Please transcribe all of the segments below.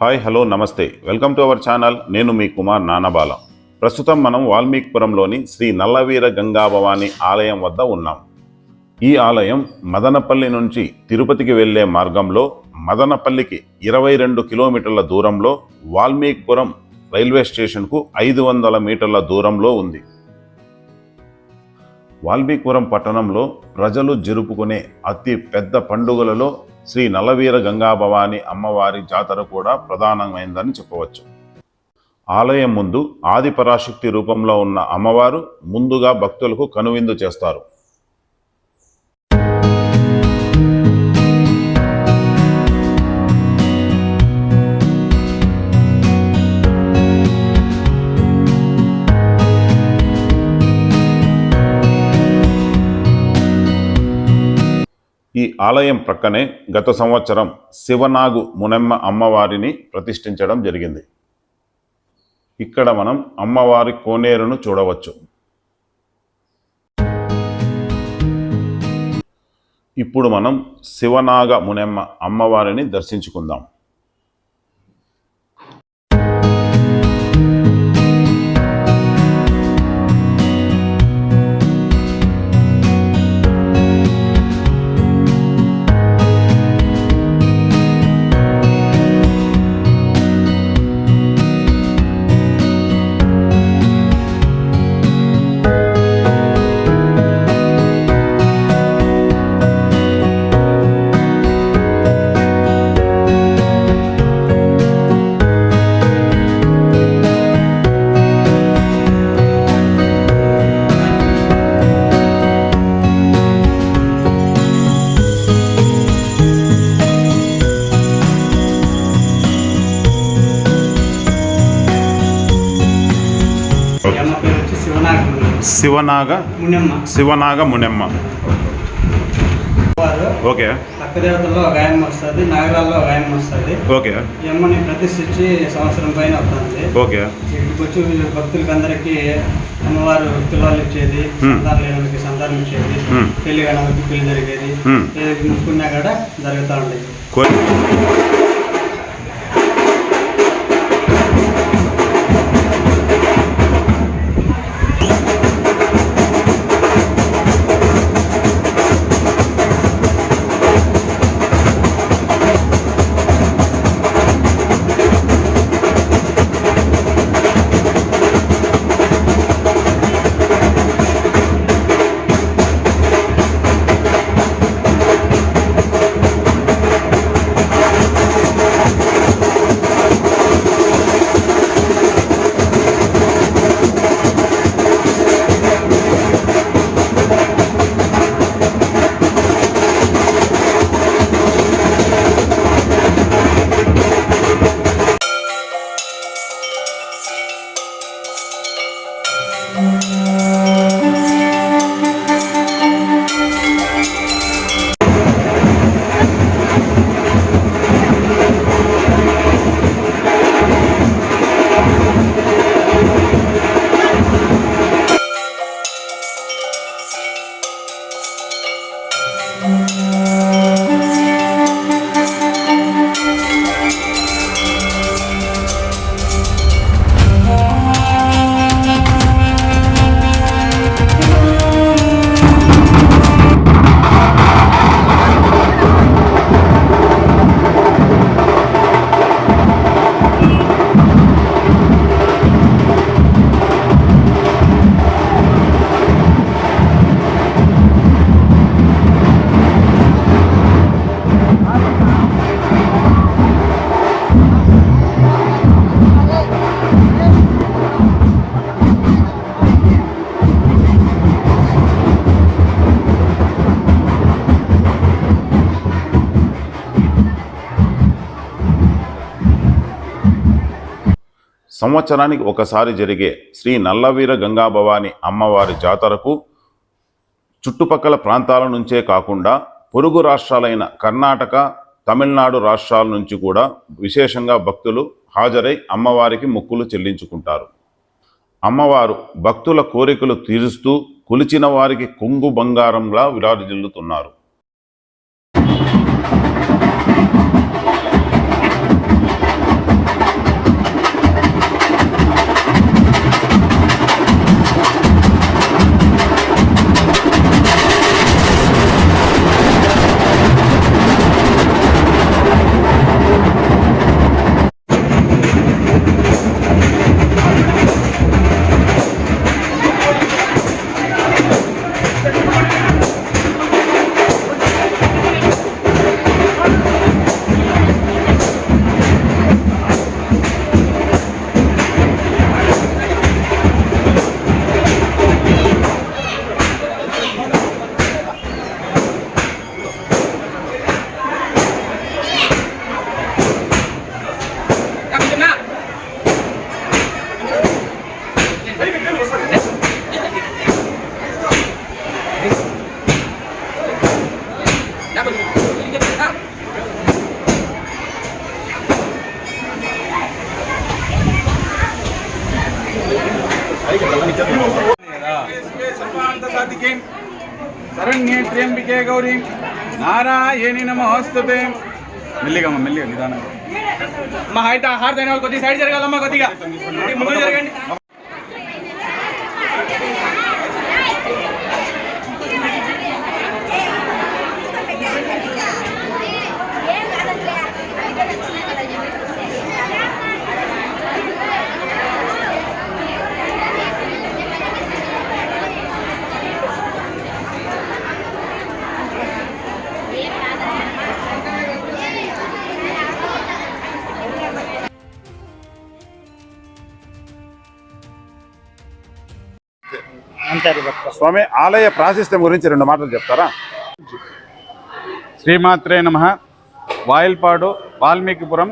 Hi hello నమస్తే. Welcome to our channel. నేను మీ కుమార్ నానబాల. ప్రస్తుతం మనం వాల్మీకిపురంలోని శ్రీ నల్లవీర గంగాభవాని ఆలయం వద్ద ఉన్నాం. ఈ ఆలయం మదనపల్లి నుంచి తిరుపతికి వెళ్ళే మార్గంలో మదనపల్లికి ఇరవై రెండు కిలోమీటర్ల దూరంలో వాల్మీకిపురం రైల్వే స్టేషన్కు ఐదు వందల మీటర్ల దూరంలో ఉంది. వాల్మీకిపురం పట్టణంలో ప్రజలు జరుపుకునే అతి పెద్ద పండుగలలో శ్రీ నల్లవీర గంగాభవాని అమ్మవారి జాతర కూడా ప్రధానమైందని చెప్పవచ్చు. ఆలయం ముందు ఆదిపరాశక్తి రూపంలో ఉన్న అమ్మవారు ముందుగా భక్తులకు కనువిందు చేస్తారు. ఆలయం ప్రక్కనే గత సంవత్సరం శివనాగు మునెమ్మ అమ్మవారిని ప్రతిష్ఠించడం జరిగింది. ఇక్కడ మనం అమ్మవారి కోనేరును చూడవచ్చు. ఇప్పుడు మనం శివనాగ మునెమ్మ అమ్మవారిని దర్శించుకుందాం. శివనాగ మునియమ్మ శివనాగ మునెమ్మ. ఓకే. పక్క దేవతల్లో ఒక ఆయమ్మ వస్తుంది నగరాల్లో ఒక ఆయమ్మ వస్తుంది. ఓకే. ఈ అమ్మని ప్రతిష్ఠించి సంవత్సరం పైన అవుతుంది ఓకే. ఇక్కడికి వచ్చి భక్తులకి అందరికీ అమ్మవారు పిల్లలు ఇచ్చేది. సంతానం లేనికి సంతానం ఇచ్చేది. పెళ్ళి కానకి పెళ్ళి జరిగేది ముక్కున్నా కూడా జరుగుతూ ఉండేది. సంవత్సరానికి ఒకసారి జరిగే శ్రీ నల్లవీర గంగాభవాని అమ్మవారి జాతరకు చుట్టుపక్కల ప్రాంతాల నుంచే కాకుండా పొరుగు రాష్ట్రాలైన కర్ణాటక తమిళనాడు రాష్ట్రాల నుంచి కూడా విశేషంగా భక్తులు హాజరై అమ్మవారికి మొక్కులు చెల్లించుకుంటారు. అమ్మవారు భక్తుల కోరికలు తీరుస్తూ కొలిచిన వారికి కొంగు బంగారంలా విరాజిల్లుతున్నారు. నారాయణి నమోస్తుతే. మెల్లిగా మెల్లిగా నిదానంగా. మా హైట్ హార్ట్ అయిన వాళ్ళు కొద్దిగా సైడ్ జరగాలమ్మా కొద్దిగా. కొద్దిగా ముందు జరగండి. స్వామి ఆలయ ప్రాశస్త్యం గురించి రెండు మాటలు చెప్తారా? శ్రీమాత్రే నమ. వాయిల్పాడు వాల్మీకిపురం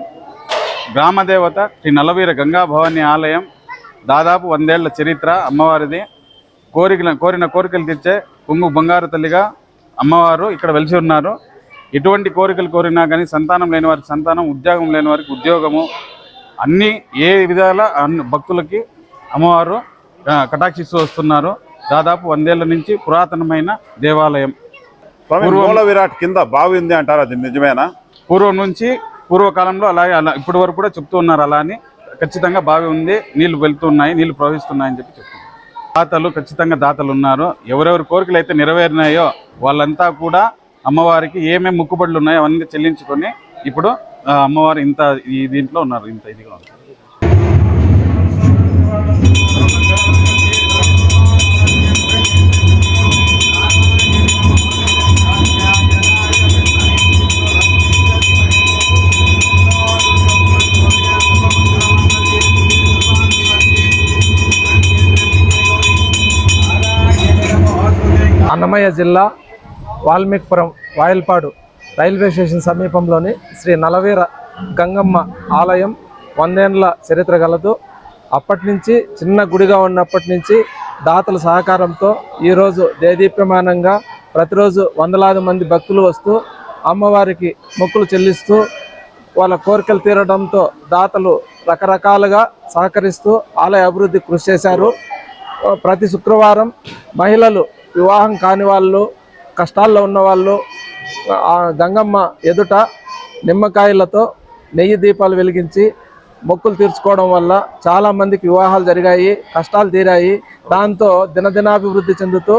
గ్రామదేవత శ్రీ నల్లవీర గంగా భవాని ఆలయం దాదాపు వందేళ్ళ చరిత్ర అమ్మవారిది. కోరికల కోరిన కోరికలు తీర్చే కుంగు బంగారు తల్లిగా అమ్మవారు ఇక్కడ వెలిసి ఉన్నారు. ఎటువంటి కోరికలు కోరినా కానీ సంతానం లేని వారికి సంతానం ఉద్యోగం లేని వారికి ఉద్యోగము అన్నీ ఏ విధాల అన్ని భక్తులకి అమ్మవారు కటాక్షిస్తూ వస్తున్నారు. దాదాపు వందేళ్ళ నుంచి పురాతనమైన దేవాలయం. స్వామి పూర్వం- మూల విరాట్ కింద బావి ఉంది అంటారు అది నిజమేనా? పూర్వం నుంచి పూర్వకాలంలో అలాగే అలా ఇప్పటి వరకు కూడా చెప్తూ ఉన్నారు అలా అని. ఖచ్చితంగా బావి ఉంది నీళ్ళు వెళ్తున్నాయి నీళ్ళు ప్రవహిస్తున్నాయని చెప్పి చెప్తున్నారు. దాతలు ఖచ్చితంగా దాతలు ఉన్నారు. ఎవరెవరి కోరికలు అయితే నెరవేరినాయో వాళ్ళంతా కూడా అమ్మవారికి ఏమేమి ముక్కుబడులు ఉన్నాయో అవన్నీ చెల్లించుకొని ఇప్పుడు అమ్మవారు ఇంత ఈ దీంట్లో ఉన్నారు ఇంత ఇదిగా ఉన్నారు. అన్నమయ్య జిల్లా వాల్మీకిపురం వాయల్పాడు రైల్వే స్టేషన్ సమీపంలోని శ్రీ నలవీర గంగమ్మ ఆలయం వందేండ్ల చరిత్ర గలదు. అప్పటి నుంచి చిన్న గుడిగా ఉన్నప్పటి నుంచి దాతల సహకారంతో ఈరోజు దేదీప్యమానంగా ప్రతిరోజు వందలాది మంది భక్తులు వస్తూ అమ్మవారికి మొక్కులు చెల్లిస్తూ వాళ్ళ కోరికలు తీరడంతో దాతలు రకరకాలుగా సహకరిస్తూ ఆలయ అభివృద్ధి కృషి చేశారు. ప్రతి శుక్రవారం మహిళలు వివాహం కాని వాళ్ళు కష్టాల్లో ఉన్న వాళ్ళు గంగమ్మ ఎదుట నిమ్మకాయలతో నెయ్యి దీపాలు వెలిగించి మొక్కులు తీర్చుకోవడం వల్ల చాలామందికి వివాహాలు జరిగాయి కష్టాలు తీరాయి. దాంతో దినదినాభివృద్ధి చెందుతూ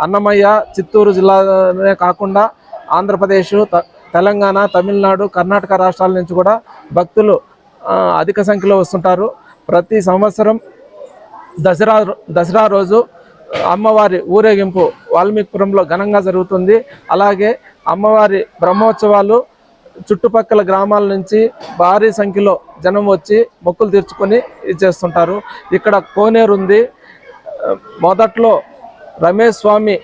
అన్నమయ్య చిత్తూరు జిల్లానే కాకుండా ఆంధ్రప్రదేశ్ త- తెలంగాణ తమిళనాడు కర్ణాటక రాష్ట్రాల నుంచి కూడా భక్తులు అధిక సంఖ్యలో వస్తుంటారు. ప్రతి సంవత్సరం దసరా దసరా రోజు అమ్మవారి ఊరేగింపు వాల్మీకిపురంలో ఘనంగా జరుగుతుంది. అలాగే అమ్మవారి బ్రహ్మోత్సవాలు చుట్టుపక్కల గ్రామాల నుంచి భారీ సంఖ్యలో జనం వచ్చి మొక్కులు తీర్చుకొని ఇది చేస్తుంటారు. ఇక్కడ కోనేరు ఉంది. మొదట్లో రమేష్ స్వామి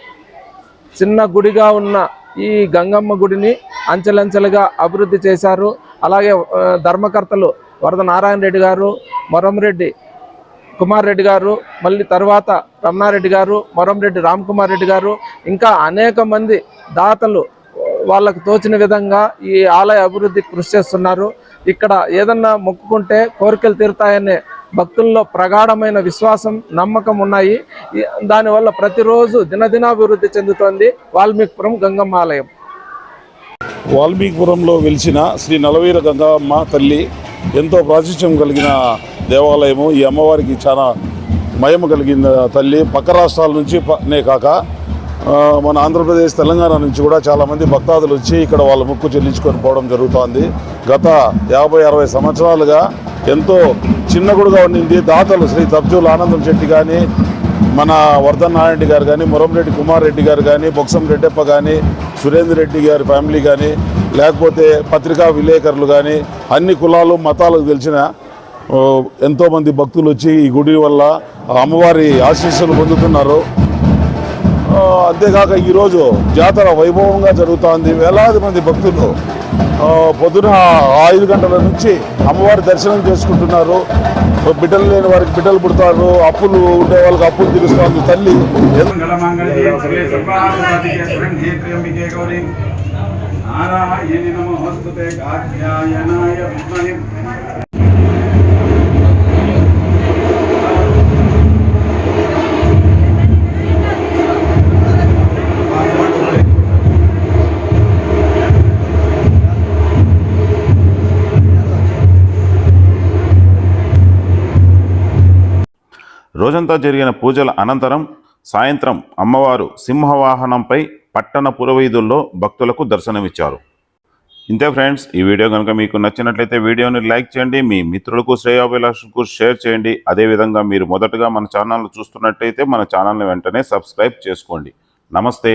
చిన్న గుడిగా ఉన్న ఈ గంగమ్మ గుడిని అంచెలంచెలుగా అభివృద్ధి చేశారు. అలాగే ధర్మకర్తలు వరద నారాయణ రెడ్డి గారు మొరంరెడ్డి కుమార్ రెడ్డి గారు మళ్ళీ తర్వాత రమణారెడ్డి గారు మొరంరెడ్డి రామ్ కుమార్ రెడ్డి గారు ఇంకా అనేక మంది దాతలు వాళ్ళకు తోచిన విధంగా ఈ ఆలయ అభివృద్ధి కృషి చేస్తున్నారు. ఇక్కడ ఏదన్నా మొక్కుకుంటే కోరికలు తీరుతాయనే భక్తుల్లో ప్రగాఢమైన విశ్వాసం నమ్మకం ఉన్నాయి. దానివల్ల ప్రతిరోజు దినదినాభివృద్ధి చెందుతోంది. వాల్మీకిపురం గంగమ్మ ఆలయం. వాల్మీకిపురంలో వెలిసిన శ్రీ నలవీర గంగమ్మ తల్లి ఎంతో ప్రాచుర్యం కలిగిన దేవాలయము ఈ అమ్మవారికి చాలా మయం కలిగింది. తల్లి పక్క రాష్ట్రాల నుంచి నే కాక మన ఆంధ్రప్రదేశ్ తెలంగాణ నుంచి కూడా చాలామంది భక్తాదులు వచ్చి ఇక్కడ వాళ్ళ ముక్కు చెల్లించుకొని పోవడం జరుగుతోంది. గత యాభై అరవై సంవత్సరాలుగా ఎంతో చిన్న గుడిగా ఉండింది. దాతలు శ్రీ తబ్జూల్ ఆనందం శెట్టి కానీ మన వర్ధన్ నారాయణ గారు కానీ మురంరెడ్డి కుమార్ రెడ్డి గారు కానీ బొక్సం రెడ్డప్ప కానీ సురేందర్ రెడ్డి గారి ఫ్యామిలీ కానీ లేకపోతే పత్రికా విలేకరులు కానీ అన్ని కులాలు మతాలకు తెలిసిన ఎంతోమంది భక్తులు వచ్చి ఈ గుడి వల్ల అమ్మవారి ఆశీస్సులు పొందుతున్నారు. అంతేకాక ఈరోజు జాతర వైభవంగా జరుగుతోంది. వేలాది మంది భక్తులు పొద్దున ఐదు గంటల నుంచి అమ్మవారి దర్శనం చేసుకుంటున్నారు. బిడ్డలు లేని వారికి బిడ్డలు పుడతారు. అప్పులు ఉండే వాళ్ళకి అప్పులు తీరుస్తుంది తల్లి. రోజంతా జరిగిన పూజల అనంతరం సాయంత్రం అమ్మవారు సింహవాహనంపై పట్టణ పురవీధుల్లో భక్తులకు దర్శనమిచ్చారు. ఇంతే ఫ్రెండ్స్ ఈ వీడియో కనుక మీకు నచ్చినట్లయితే వీడియోని లైక్ చేయండి మీ మిత్రులకు శ్రేయాభిలాషులకు షేర్ చేయండి. అదేవిధంగా మీరు మొదటగా మన ఛానల్ చూస్తున్నట్టయితే మన ఛానల్ని వెంటనే సబ్స్క్రైబ్ చేసుకోండి. నమస్తే.